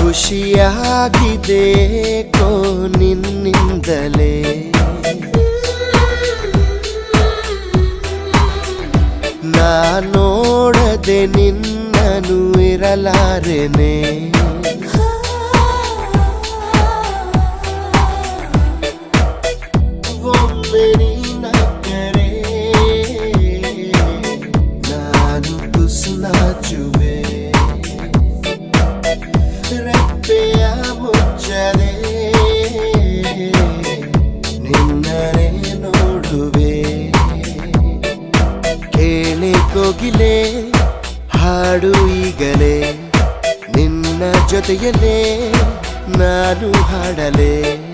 ಖುಷಿಯಾಗಿದೆ ಕೋ ನಿನ್ನಿಂದಲೇ. ನಾ ನೋಡದೆ ನಿನ್ನನು ಇರಲಾರೆನೆ. ನಾನು ತುಸು ಕೇಳಿ ಕೋಗಿಲೆ ಹಾಡು ಈಗಲೇ. ನಿನ್ನ ಜೊತೆಯಲ್ಲೇ ನಾನು ಹಾಡಲೇ.